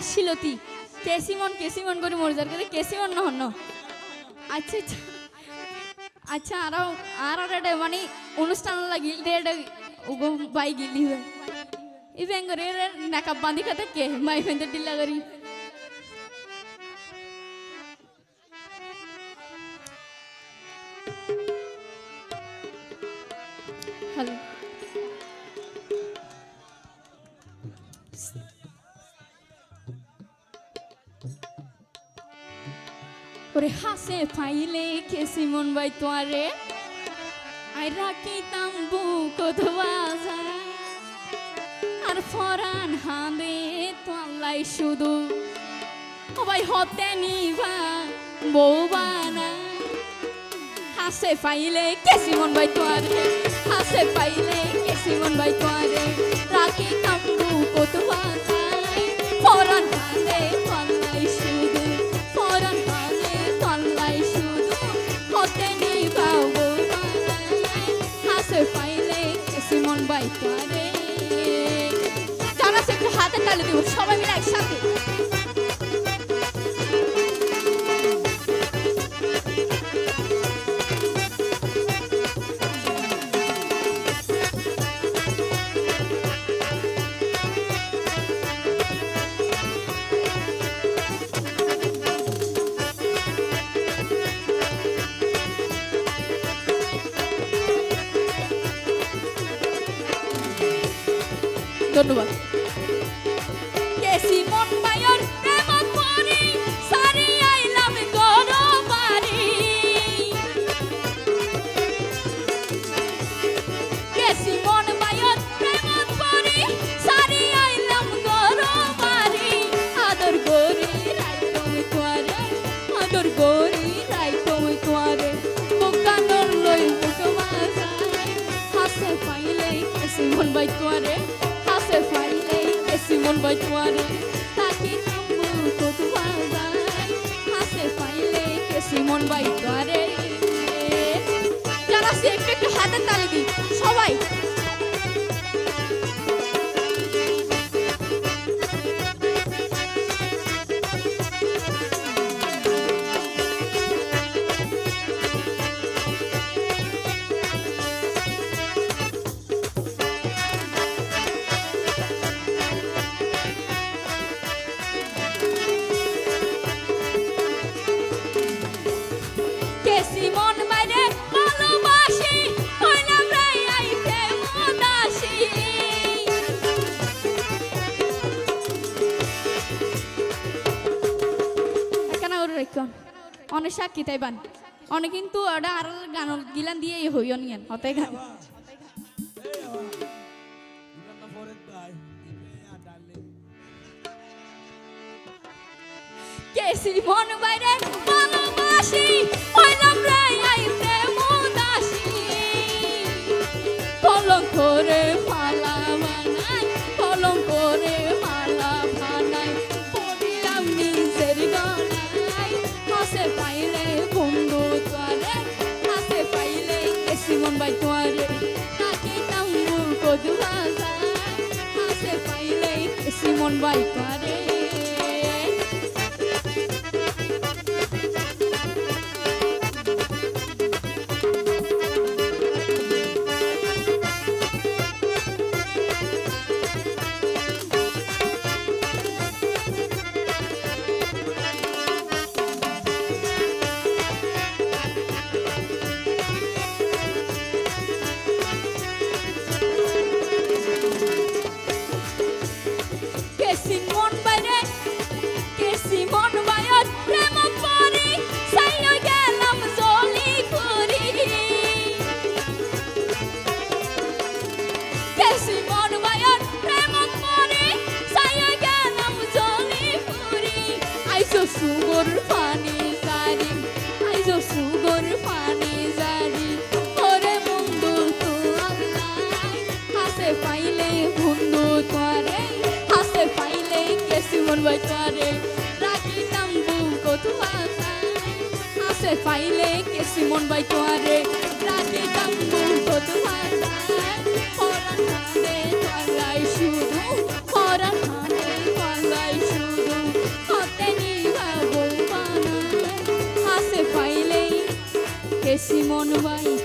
আসছিল তি কেসিমন কেসিমন করে মরজার করে কেসিমন নহন, ন। আচ্ছা আচ্ছা। আচ্ছা আরও একটা মানে অনুষ্ঠান লাগিল বাই গিলি হয়। এই ব্যাঙ্গরে নাকাব বাঁধি কথা কে? মাই ফেন্দের ডিল্লা করি। হ্যালো। ওরে হাসে ফাইলে কেসি মন বাই তোয়ারে আই রাখিতাম বুকত বাজারা আর ফরান হাঁদে তোয়ালাই শুধু। ভাই হতে নিবা বৌবানা হাসে পাইলে কেসি মন বাই তোয়ারে হাসে পাইলে কেসি মন বাই তোয়ারে রাখিতাম বুকত তালে দিব সবাই মিলে একসাথে। ধন্যবাদ। বাই তোয়ারে যারা সে একটু একটু হাতে তালি অনেক সাক্ষী তাইবান অনেক কিন্তু ওটা আর গান গিলান দিয়ে হইও নিয়েন হতে গান। কেসি মন বাইরে ভালোবাসি হইলাম রে আইতে মদাসি কলম করে মালা বানাই কলম করে পাইলে কেসি সুগর পানি জারি আইসো সুগর পানি জারি ওরে বন্ধু, তো আল্লাহ হাসে পাইলে বন্ধু তোরে হাসে পাইলে কেসি মন বাই তোরে রাখি তাম্বু কত আশায় হাসে পাইলে কেসি মন বাই তোরে রাখি তাম্বু কত আশায় পরান হাতে তোরাই শুধু পরান গেছি মন বাই পারে